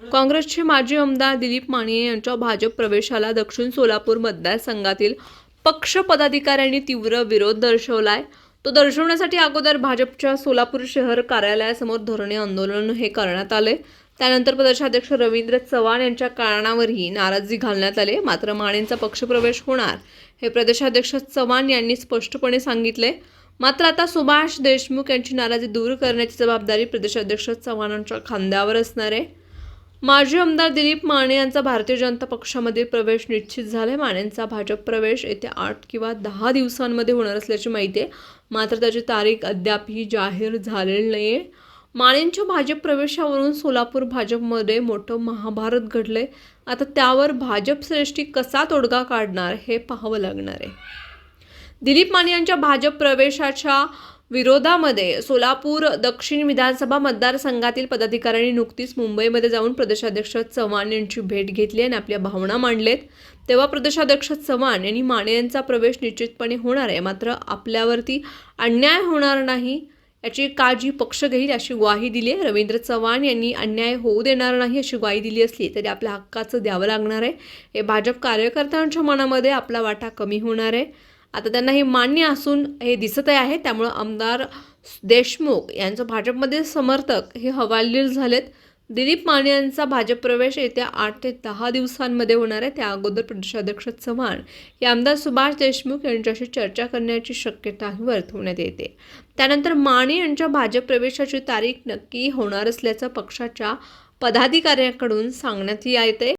काँग्रेसचे माजी आमदार दिलीप माने यांच्या भाजप प्रवेशाला दक्षिण सोलापूर मतदारसंघातील पक्ष पदाधिकाऱ्यांनी तीव्र विरोध दर्शवलाय. तो दर्शवण्यासाठी अगोदर भाजपच्या सोलापूर शहर कार्यालयासमोर धरणे आंदोलन हे करण्यात आले. त्यानंतर प्रदेशाध्यक्ष रवींद्र चव्हाण यांच्या कारणावरही नाराजी घालण्यात आले. मात्र मानेंचा पक्षप्रवेश होणार हे प्रदेशाध्यक्ष चव्हाण यांनी स्पष्टपणे सांगितले. मात्र आता सुभाष देशमुख यांची नाराजी दूर करण्याची जबाबदारी प्रदेशाध्यक्ष चव्हाणांच्या खांद्यावर असणार आहे. माजी आमदार दिलीप माने यांचा भारतीय जनता पक्षामध्ये प्रवेश निश्चित झाला आहे मानेंचा भाजप प्रवेश येत्या आठ किंवा दहा दिवसांमध्ये होणार असल्याची माहिती आहे. मात्र त्याची तारीख अद्यापही जाहीर झालेली नाही आहे मानेंच्या भाजप प्रवेशावरून सोलापूर भाजपमध्ये मोठं महाभारत घडलंय. आता त्यावर भाजप श्रेष्ठी कसा तोडगा काढणार हे पाहावं लागणार आहे. दिलीप माने यांच्या भाजप प्रवेशाच्या विरोधामध्ये सोलापूर दक्षिण विधानसभा मतदारसंघातील पदाधिकाऱ्यांनी नुकतीच मुंबईमध्ये जाऊन प्रदेशाध्यक्ष चव्हाण यांची भेट घेतली आणि आपल्या भावना मांडलेत. तेव्हा प्रदेशाध्यक्ष चव्हाण यांनी माने यांचा प्रवेश निश्चितपणे होणार आहे. मात्र आपल्यावरती अन्याय होणार नाही याची काळजी पक्ष घेईल अशी ग्वाही दिली आहे. रवींद्र चव्हाण यांनी अन्याय होऊ देणार नाही अशी ग्वाही दिली असली तरी आपल्या हक्काचं द्यावं लागणार आहे. हे भाजप कार्यकर्त्यांच्या मनामध्ये आपला वाटा कमी होणार आहे. आता त्यांना हे मान्य असून हे दिसत आहे. त्यामुळं आमदार देशमुख यांचं भाजपमध्ये समर्थक हे हवालदिल झालेत. दिलीप माने यांचा भाजप प्रवेश येत्या आठ ते दहा दिवसांमध्ये होणार आहे. त्या अगोदर प्रदेशाध्यक्ष चव्हाण हे आमदार सुभाष देशमुख यांच्याशी चर्चा करण्याची शक्यताही वर्तवण्यात येते. त्यानंतर माने यांच्या भाजप प्रवेशाची तारीख नक्की होणार असल्याचं पक्षाच्या पदाधिकाऱ्यांकडून सांगण्यात येते.